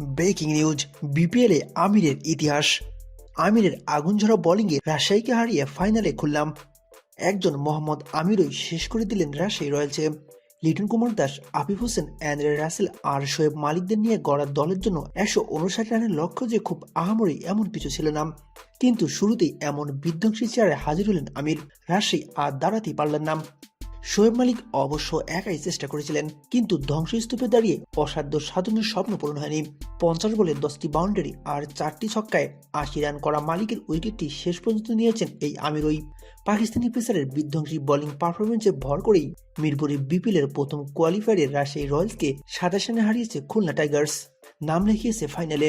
Breaking news বিপিএলে আমিরের ইতিহাস। আমিরের আগুনঝরা বোলিংয়ে রাজশাহীকে হারিয়ে ফাইনালে খুললাম। একজন মোহাম্মদ আমিরই শেষ করে দিলেন রাজশাহী রয়্যালসে। লিটন কুমার দাস, আফিফ হোসেন অ্যান্ড্রে রাসেল আর শোয়েব মালিকদের নিয়ে গড়া দলের জন্য একশো উনষাট রানের লক্ষ্য যে খুব আহামরি এমন কিছু ছিল না। কিন্তু শুরুতেই এমন বিধ্বংসী চেয়ারে হাজির হলেন আমির। রাজশাহী আর দাঁড়াতেই পারলেন না। শোয়েব মালিক অবশ্য একাই চেষ্টা করেছিলেন, কিন্তু ধ্বংসস্তূপে দাঁড়িয়ে অসাধ্য সাধনের স্বপ্ন পূরণ হয়নি। পঞ্চাশ বলে দশটি বাউন্ডারি আর চারটি ছক্কায় আশি রান করা মালিকের উইকেটটি শেষ পর্যন্ত নিয়েছেন এই আমিরই পাকিস্তানি পেসারের বিধ্বংসী বোলিং পারফরমেন্সে ভর করেই মিরপুরে বিপিএলের প্রথম কোয়ালিফায়ারে রাজশাহী রয়্যালসকে সাতাশ হারিয়েছে খুলনা টাইগার্স। নাম লিখিয়েছে ফাইনালে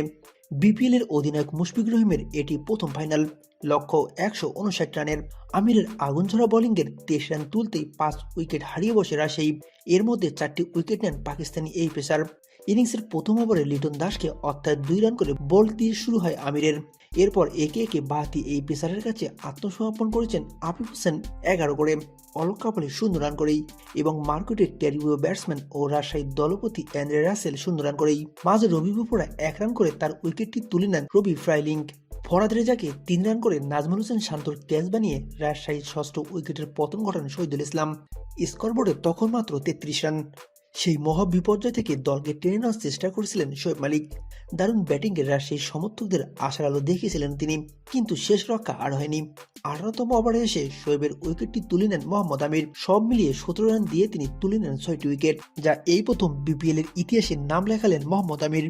বিপিএলের অধিনায়ক মুশফিক রহিমের এটি প্রথম ফাইনাল লক্ষ্য একশো উনষাট রানের। আমিরের আগুনঝরা বোলিংয়ের তেইশ রান তুলতেই পাঁচ উইকেট হারিয়ে বসে রাশেই এর মধ্যে চারটি উইকেট নেন পাকিস্তানি এই পেসার। ইনিংসের প্রথম ওভারে লিটন দাসকে অর্থাৎ দুই রান করে বল দিয়ে শুরু হয় আমিরের। এরপর একে একে বাতি এই পেসারের কাছে আত্মসমর্পণ করেছেন আফিফ হোসেন এগারো করে। অলোক কাপালি শূন্য রান করেই এবং মার্কেটের ক্যারিবীয় ব্যাটসম্যান ও রাজশাহীর দলপতি অ্যান্ড্রে রাসেল শূন্য রান করেই। মাঝে রবি বুপরা এক রান করে তার উইকেটটি তুলে নেন রবি ফ্রাইলিঙ্ক ফরাদ রেজাকে তিন রান করে নাজমুল হোসেন শান্তর ক্যাচ বানিয়ে রাজশাহীর ষষ্ঠ উইকেটের পতন ঘটান শহীদুল ইসলাম। স্কোরবোর্ডে তখন মাত্র তেত্রিশ রান। সেই মহা বিপর্যয় থেকে দলকে টেনে নেওয়ার চেষ্টা করেছিলেন শোয়েব মালিক। দারুণ ব্যাটিংয়ে রাজশাহীর সমর্থকদের আশার আলো দেখিয়েছিলেন তিনি, কিন্তু শেষ রক্ষা আর হয়নি। আঠারোতম ওভারে এসে শোয়েবের উইকেটটি তুলে নেন মোহাম্মদ আমির। সব মিলিয়ে সতেরো রান দিয়ে তিনি তুলে নেন ছয়টি উইকেট, যা এই প্রথম বিপিএল এর ইতিহাসে নাম লেখালেন মোহাম্মদ আমির।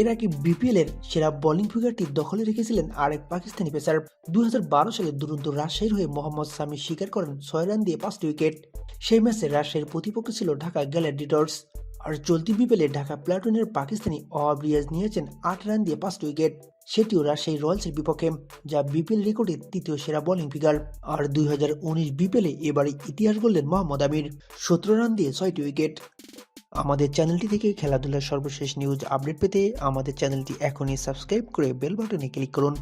এর আগে বিপিএল এর সেরা বোলিং ফিগারটি দখলে রেখেছিলেন আরেক পাকিস্তানি পেসার। দুই হাজার বারো সালে দুরন্ত রাজশাহীর হয়ে মোহাম্মদ সামি স্বীকার করেন ছয় রান দিয়ে পাঁচটি উইকেট। সেই ম্যাচে রাশিয়ার প্রতিপক্ষ ছিল ঢাকা গ্যালাডিডর্স আর চলতি বিপেলে ঢাকা প্লাটুনের পাকিস্তানি ওয়াব রিয়াজ নিয়েছেন আট রান দিয়ে পাঁচটি উইকেট। সেটিও রাজশাহী রয়্যালসের বিপক্ষে, যা বিপিএল রেকর্ডে তৃতীয় সেরা বোলিং ফিগার আর দুই হাজার উনিশ বিপিএলে এবারে ইতিহাস গড়লেন মোহাম্মদ আমির, সতেরো রান দিয়ে ছয়টি উইকেট। আমাদের চ্যানেলটি থেকে খেলাধুলার সর্বশেষ নিউজ আপডেট পেতে আমাদের চ্যানেলটি এখনই সাবস্ক্রাইব করে বেল বাটনে ক্লিক করুন।